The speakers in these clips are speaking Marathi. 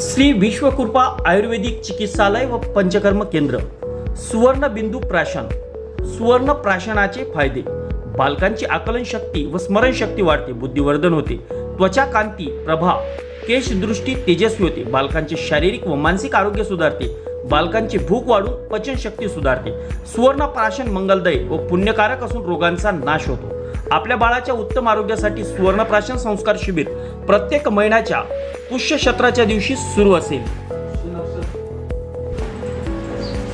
श्री विश्वकृपा आयुर्वेदिक चिकित्सालय व पंचकर्म केंद्र सुवर्ण बिंदू प्राशन. सुवर्ण प्राशनाचे फायदे. बालकांची आकलन शक्ती व स्मरणशक्ती वाढते बुद्धिवर्धन होते. त्वचा कांती प्रभा केशदृष्टी तेजस्वी होते. बालकांचे शारीरिक व मानसिक आरोग्य सुधारते. बालकांची भूक वाढून पचनशक्ती सुधारते. सुवर्ण प्राशन मंगलदय व पुण्यकारक असून रोगांचा नाश होतो. आपल्या बाळाच्या उत्तम आरोग्यासाठी सुवर्णप्राशन संस्कार शिबिर प्रत्येक महिन्याच्या पुष्यक्षत्राच्या दिवशी सुरू असेल.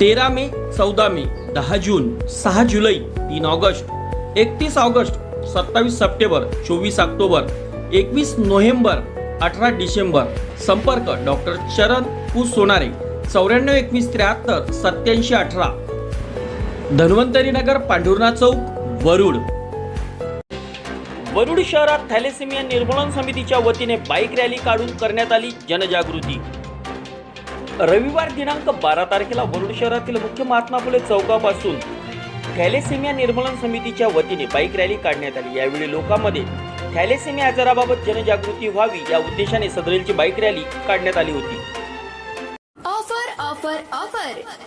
तेरा मे चौदा मे दहा जून सहा जुलै तीन ऑगस्ट एकतीस ऑगस्ट सत्तावीस सप्टेंबर चोवीस ऑक्टोबर एकवीस नोव्हेंबर अठरा डिसेंबर. संपर्क डॉक्टर चरण पु. सोनारे चौऱ्याण्णव एकवीस त्र्याहत्तर सत्याऐंशी अठरा. धन्वंतरी नगर पांढुर्णा चौक वरुड. वरुड शहरात थॅलेसेमिया निर्मूलन समितीच्या वतीने बाईक रॅली काढून करण्यात आली जनजागृती. रविवार दिनांक बारा तारखेला वरुड शहरातील मुख्य महात्मा फुले चौकापासून थॅलेसेमिया निर्मूलन समितीच्या वतीने बाईक रॅली काढण्यात आली. यावेळी लोकांमध्ये थॅलेसेमिया आजाराबाबत जनजागृती व्हावी या उद्देशाने सदरेलची बाईक रॅली काढण्यात आली होती.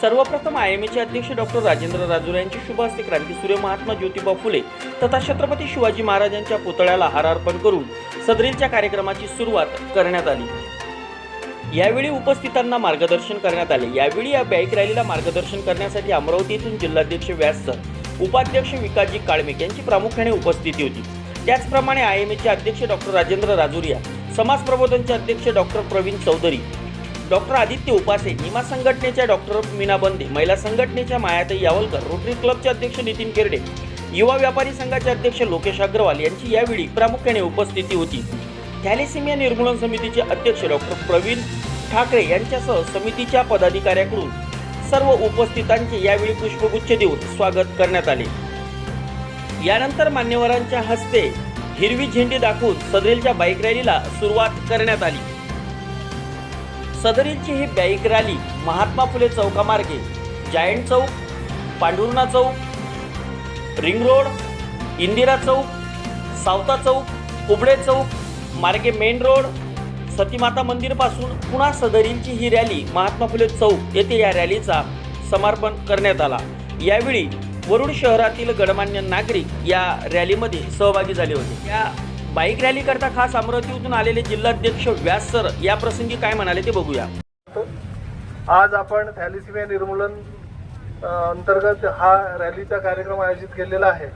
सर्वप्रथम आय एम एचे अध्यक्ष डॉक्टर राजेंद्र राजूर यांची शुभ हस्ते क्रांतीसूर्य महात्मा ज्योतिबा फुले तथा छत्रपती शिवाजी महाराजांच्या पुतळ्याला हार अर्पण करून सदरीलच्या कार्यक्रमाची सुरुवात करण्यात आली. यावेळी उपस्थितांना मार्गदर्शन करण्यात आले. यावेळी या बाईक रॅलीला मार्गदर्शन करण्यासाठी अमरावती येथून जिल्हाध्यक्ष व्यास सर उपाध्यक्ष विकासजी काळमेक यांची प्रामुख्याने उपस्थिती होती. त्याचप्रमाणे आय एम एचे अध्यक्ष डॉक्टर राजेंद्र राजुरिया समाज प्रबोधनचे अध्यक्ष doctor Praveen Chaudhari doctor Aditya Upase NIMA संघटनेच्या डॉक्टर मीना बंदे महिला संघटनेच्या मायाताई यावलकर रोटरी क्लबचे अध्यक्ष नितीन केरडे युवा व्यापारी संघाचे अध्यक्ष लोकेश अग्रवाल यांची यावेळी प्रामुख्याने उपस्थिती होती. थॅलेसिमिया निर्मूलन समितीचे अध्यक्ष डॉक्टर प्रवीण ठाकरे यांच्यासह समितीच्या पदाधिकाऱ्याकडून सर्व उपस्थितांचे यावेळी पुष्पगुच्छ देऊन स्वागत करण्यात आले. यानंतर मान्यवरांच्या हस्ते हिरवी झेंडी दाखवून सदरेलच्या बाईक रॅलीला सुरुवात करण्यात आली. सदरींची ही बाईक रॅली महात्मा फुले चौकामार्गे जायंट चौक पांडुर्णा चौक रिंग रोड इंदिरा चौक सावता चौक उबडे चौक मार्गे मेन रोड सतीमाता मंदिरपासून पुन्हा सदरींची ही रॅली महात्मा फुले चौक येथे या रॅलीचा समर्पण करण्यात आला. यावेळी वरुण शहरातील गणमान्य नागरिक या रॅलीमध्ये सहभागी झाले होते. या बाईक रॅली करता खास अमरावतीतून आलेले जिल्हाध्यक्ष व्यास सर या प्रसंगी काय म्हणाले ते बघूया. आज आपण थॅलिसिमिया निर्मूलन अंतर्गत हा रॅलीचा कार्यक्रम आयोजित केलेला आहे.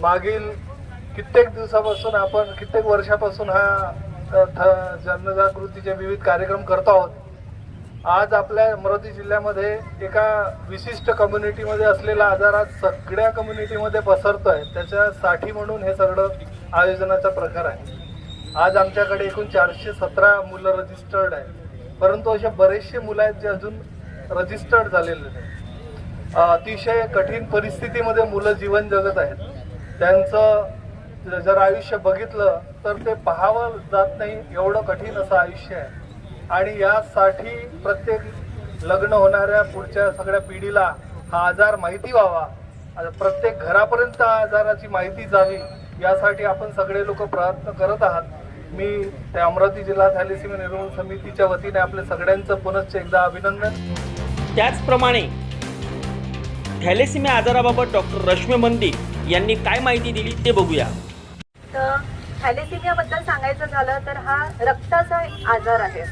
मागील कित्येक दिवसापासून आपण कित्येक वर्षापासून हा थ- जनजागृतीचे विविध कार्यक्रम करतो आहोत. आज आपल्या अमरावती जिल्ह्यामध्ये एका विशिष्ट कम्युनिटीमध्ये असलेला आजार आज सगळ्या कम्युनिटीमध्ये पसरतो आहे त्याच्यासाठी म्हणून हे सगळं आयोजनाचा प्रकार आहे. आज आमच्याकडे एकूण चारशे सतरा मुलं रजिस्टर्ड आहेत. परंतु असे बरेचसे मुलं आहेत जे अजून रजिस्टर्ड झालेले नाही अतिशय कठीण परिस्थितीमध्ये मुलं जीवन जगत आहेत. त्यांचं जर आयुष्य बघितलं तर ते पाहावं जात नाही एवढं कठीण असं आयुष्य आहे. आणि यासाठी प्रत्येक लग्न होणाऱ्या पुढच्या सगळ्या पिढीला हा आजार माहिती व्हावा. प्रत्येक घरापर्यंत आजाराची माहिती जावी. यासाठी आपण सगळे लोक प्रयत्न करत आहात. मी त्या अमरावती जिल्हा थॅलिसिमिया निर्मूलन समितीच्या वतीने आपल्या सगळ्यांचं पुनश्च एकदा अभिनंदन. त्याचप्रमाणे थॅलेसिमिया आजाराबाबत डॉक्टर रश्मी मंदी यांनी काय माहिती दिली ते बघूया. तर थॅलेसिमियाबद्दल सांगायचं झालं तर हा रक्ताचा आजार आहे.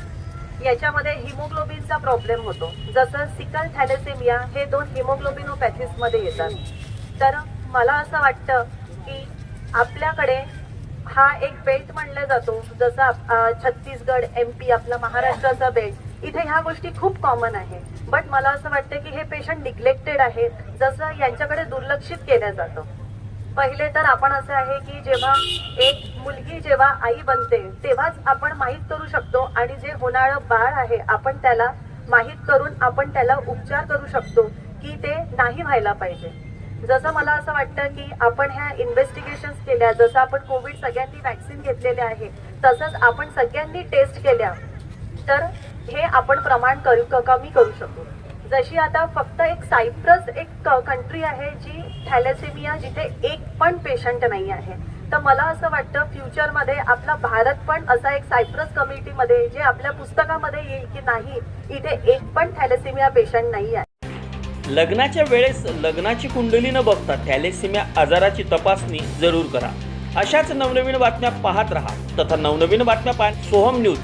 याच्यामध्ये हिमोग्लोबिनचा प्रॉब्लेम होतो. जसं सिकल थॅलेसेमिया हे दोन हिमोग्लोबिनोपॅथीजमध्ये येतात. तर मला असं वाटतं की आपल्याकडे हा एक बेल्ट म्हणला जातो. जसं आप- छत्तीसगड एम पी आपला महाराष्ट्राचा बेल्ट इथे ह्या गोष्टी खूप कॉमन आहे बट मला असं वाटतं की हे पेशंट निग्लेक्टेड आहेत जसं यांच्याकडे दुर्लक्षित केलं जातं. पहिले तर आपण असं आहे की जेव्हा एक मुलगी जेव्हा आई बनते तेव्हाच आपण माहीत करू शकतो आणि जे होणारं बाळ आहे आपण त्याला माहीत करून आपण त्याला उपचार करू शकतो की ते नाही व्हायला पाहिजे. जसं मला असं वाटतं की आपण ह्या इन्व्हेस्टिगेशन केल्या जसं आपण कोविड सगळ्यांनी वॅक्सिन घेतलेले आहे तसंच आपण सगळ्यांनी टेस्ट केल्या तर हे आपण प्रमाण करू कमी करू शकतो जशी आता फक्त एक सायप्रस एक कंट्री आहे जी थॅलेसेमिया जिथे एक पण पेशंट नाही आहे. तर मला असं वाटतं फ्युचरमध्ये आपला भारत पण असा एक सायप्रस कम्युनिटीमध्ये जे आपल्या पुस्तकामध्ये येईल की नाही इथे एक पण थॅलेसेमिया पेशंट नाही आहे. लग्नाच्या वेळेस लग्नाची कुंडली न बघता थॅलेसिमिया आजाराची तपासणी जरूर करा. अशाच नवनवीन बातम्या पाहत राहा. तथा नवनवीन बातम्या पाहत सोहम न्यूज.